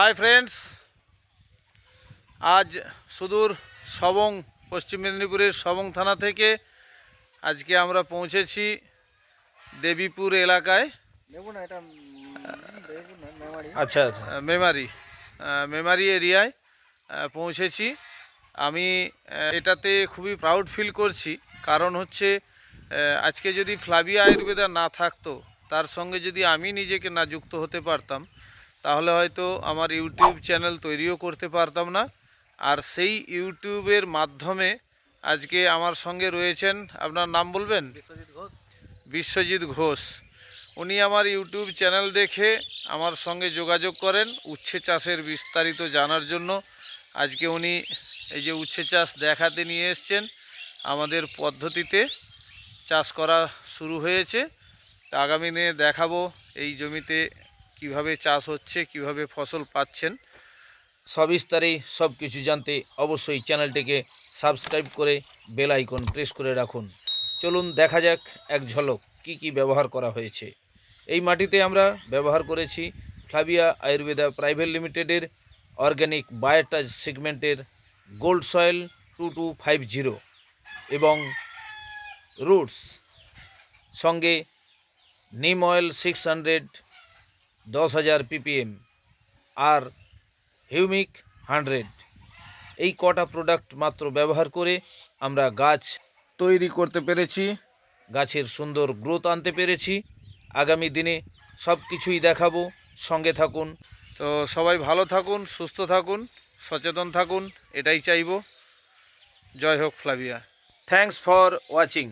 Hi friends আজ সুদূর সবং পশ্চিম মেদিনীপুরের সবং থানা থেকে আজকে আমরা পৌঁছেছি দেবীপুর এলাকায়। আচ্ছা আচ্ছা। মেমারি মেমারি এরিয়ায় পৌঁছেছি। আমি এটাতে খুবই প্রাউড ফিল করছি। কারণ হচ্ছে আজকে যদি ফ্লাভিয়া আয়ুর্বেদা না থাকতো তার সঙ্গে যদি আমি নিজেকে না যুক্ত হতে পারতাম তাহলে হয়তো আমার ইউটিউব চ্যানেল তৈরিও করতে পারতাম না। আর সেই ইউটিউবের মাধ্যমে আজকে আমার সঙ্গে রয়েছেন আপনার নাম বলবেন? বিশ্বজিৎ ঘোষ। বিশ্বজিৎ ঘোষ। উনি আমার ইউটিউব চ্যানেল দেখে আমার সঙ্গে যোগাযোগ করেন উচ্ছে চাষের বিস্তারিত জানার জন্য। আজকে উনি এই যে উচ্ছে চাষ দেখাতে নিয়ে এসছেন আমাদের পদ্ধতিতে চাষ করা শুরু হয়েছে। তা আগামী দিনে দেখাবো এই জমিতে কীভাবে চাষ হচ্ছে, কীভাবে ফসল পাচ্ছেন সবিস্তারে সব কিছু জানতে অবশ্যই চ্যানেলটিকে সাবস্ক্রাইব করে বেল আইকন প্রেস করে রাখুন। চলুন দেখা যাক এক ঝলক কি কি ব্যবহার করা হয়েছে। এই মাটিতে আমরা ব্যবহার করেছি ফ্লাভিয়া আয়ুর্বেদা প্রাইভেট লিমিটেডের অর্গ্যানিক বায়োটাজ সেগমেন্টের gold soil two two five zero এবং রুটস। সঙ্গে নিম অয়েল সিক্স হান্ড্রেড দশ হাজার পিপিএম আর হিউমিক হান্ড্রেড। এই কটা প্রোডাক্ট মাত্র ব্যবহার করে আমরা গাছ তৈরি করতে পেরেছি, গাছের সুন্দর গ্রোথ আনতে পেরেছি। আগামী দিনে সব কিছুই দেখাবো, সঙ্গে থাকুন। তো সবাই ভালো থাকুন, সুস্থ থাকুন, সচেতন থাকুন, এটাই চাইব। জয় হোক ফ্লাভিয়া। Thanks for watching